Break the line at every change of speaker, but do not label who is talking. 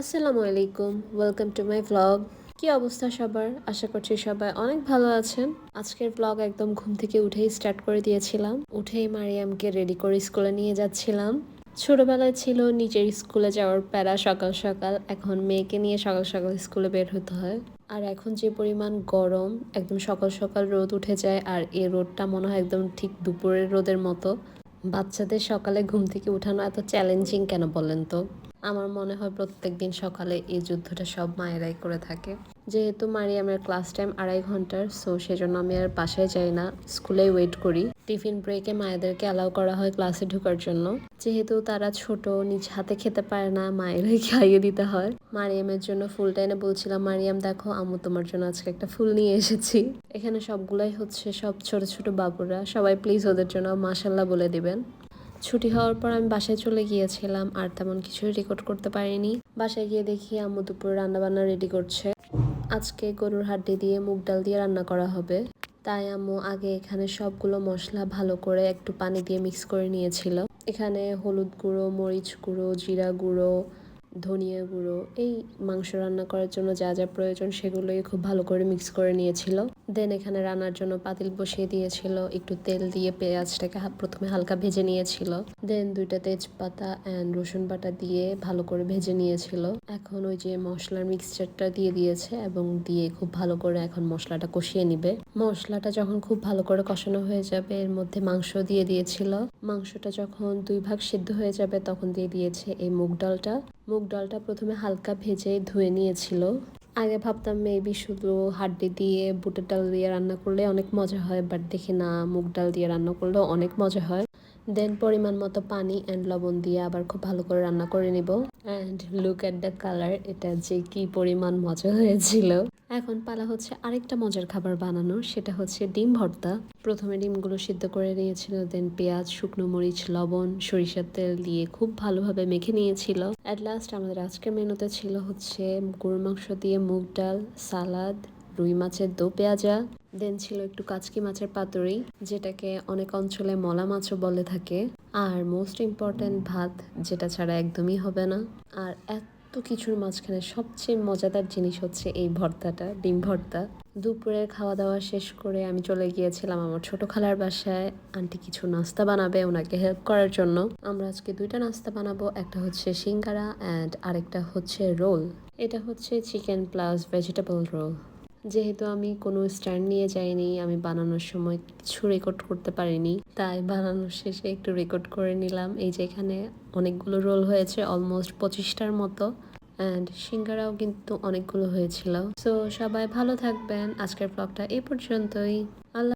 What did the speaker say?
আসসালামু আলাইকুম welcome to my vlog কি অবস্থা সবার? আশা করছি সবাই অনেক ভালো আছেন। আজকের ব্লগ একদম ঘুম থেকে উঠেই স্টার্ট করে দিয়েছিলাম। উঠেই মারিয়ামকে রেডি করে স্কুলে নিয়ে যাচ্ছিলাম। ছোটবেলায় ছিল নিজের স্কুলে যাওয়ার প্যারা সকাল সকাল, এখন মেয়েকে নিয়ে সকাল সকাল স্কুলে বের হতে হয়। আর এখন যে পরিমাণ গরম, একদম সকাল সকাল রোদ উঠে যায়, আর এই রোদটা মনে হয় একদম ঠিক দুপুরের রোদের মতো। বাচ্চাদের সকালে ঘুম থেকে উঠানো এত চ্যালেঞ্জিং কেন বলেন তো? আমার মনে হয় প্রত্যেক দিন সকালে এই যুদ্ধটা সব মায়েরাই করে থাকে। যেহেতু মারিয়ামের ক্লাস টাইম আড়াই ঘণ্টার সো সেজন্য আমি আর বাসায় যাই না স্কুলে ওয়েট করি। টিফিন ব্রেকে মায়েদেরকে অ্যালাউ করা হয় ক্লাসে ঢোকার জন্য। যেহেতু তারা ছোট, নিজ হাতে খেতে পারে না, মায়েরাই খাইয়ে দিতে হয়। মারিয়ামের জন্য ফুলটা এনে বলছিলাম, মারিয়াম, দেখো, আম্মু তোমার জন্য আজকে একটা ফুল নিয়ে এসেছি। এখানে সবগুলাই হচ্ছে সব ছোট ছোট বাবুরা। সবাই প্লিজ ওদের জন্য মাসাল্লাহ বলে দিবেন। ছুটি হওয়ার পর আমি বাসায় চলে গিয়েছিলাম, আর তেমন কিছুই রেকর্ড করতে পারিনি। বাসায় গিয়ে দেখি আম্মু দুপুরে রান্নাবান্না রেডি করছে। আজকে গরুর হাড্ডি দিয়ে মুগ ডাল দিয়ে রান্না করা হবে। তাই আম্মু আগে এখানে সবগুলো মশলা ভালো করে একটু পানি দিয়ে মিক্স করে নিয়েছিল। এখানে হলুদ গুঁড়ো, মরিচ গুঁড়ো, জিরা গুঁড়ো ধনিয়া গুঁড়ো, এই মাংস রান্না করার জন্য যা যা প্রয়োজন সেগুলোই খুব ভালো করে মিক্স করে নিয়েছিল। দেন এখানে রান্নার জন্য পাতিল বসিয়ে দিয়েছিল, একটু তেল দিয়ে পেঁয়াজটাকে প্রথমে হালকা ভেজে নিয়েছিল। দেন দুইটা তেজপাতা অ্যান্ড রসুন বাটা দিয়ে ভালো করে ভেজে নিয়েছিল। এখন ওই যে মশলার মিক্সচারটা দিয়ে দিয়েছে এবং দিয়ে খুব ভালো করে এখন মশলাটা কষিয়ে নিবে। মশলাটা যখন খুব ভালো করে কষানো হয়ে যাবে, এর মধ্যে মাংস দিয়ে দিয়েছিল। মাংসটা যখন দুই ভাগ সিদ্ধ হয়ে যাবে, তখন দিয়ে দিয়েছে এই মুগ ডালটা। মুগ ডালটা প্রথমে হালকা ভেজে ধুয়ে নিয়েছিল। আগে ভাবতাম মেবি শুধু হাড্ডি দিয়ে বুটের ডাল দিয়ে রান্না করলে অনেক মজা হয় বাট দেখি না, মুগ ডাল দিয়ে রান্না করলেও অনেক মজা হয়। দেন পরিমাণ মতো পানি অ্যান্ড লবণ দিয়ে আবার খুব ভালো করে রান্না করে নিব। And look at the colour এটা যে কি পরিমাণ মজা হয়েছিল। এখন পালা হচ্ছে আরেকটা মজার খাবার বানানো সেটা হচ্ছে ডিম ভর্তা। প্রথমে ডিমগুলো সিদ্ধ করে নিয়েছিল দেন পেঁয়াজ, শুকনো মরিচ, লবণ, সরিষার তেল দিয়ে খুব ভালোভাবে মেখে নিয়েছিল। অ্যাট লাস্ট আমাদের আজকের মেনুতে ছিল হচ্ছে গরুর মাংস দিয়ে মুগ ডাল, সালাদ, রুই মাছের দো পেঁয়াজা, দেন ছিল একটু কাচকি মাছের পাতুরি, যেটাকে অনেক অঞ্চলে মলা মাছও বলে থাকে। আর মোস্ট ইম্পর্ট্যান্ট ভাত, যেটা ছাড়া একদমই হবে না। আর এত কিছুর মাঝখানে সবচেয়ে মজাদার জিনিস হচ্ছে এই ভর্তাটা, ডিম ভর্তা। দুপুরের খাওয়া দাওয়া শেষ করে আমি চলে গিয়েছিলাম আমার ছোট খালার বাসায়। আন্টি কিছু নাস্তা বানাবে ওনাকে হেল্প করার জন্য। আমরা আজকে দুইটা নাস্তা বানাবো, একটা হচ্ছে সিঙ্গারা অ্যান্ড আরেকটা হচ্ছে রোল। এটা হচ্ছে চিকেন প্লাস ভেজিটেবল রোল যেহেতু আমি কোনো স্ট্যান্ড নিয়ে যাইনি, আমি বানানোর সময় কিছু রেকর্ড করতে পারিনি, তাই বানানোর শেষে একটু রেকর্ড করে নিলাম। এই যে এখানে অনেকগুলো রোল হয়েছে অলমোস্ট পঁচিশটার মতো অ্যান্ড সিঙ্গারাও কিন্তু অনেকগুলো হয়েছিল। সো সবাই ভালো থাকবেন। আজকের ব্লগটা এ পর্যন্তই। আল্লাহ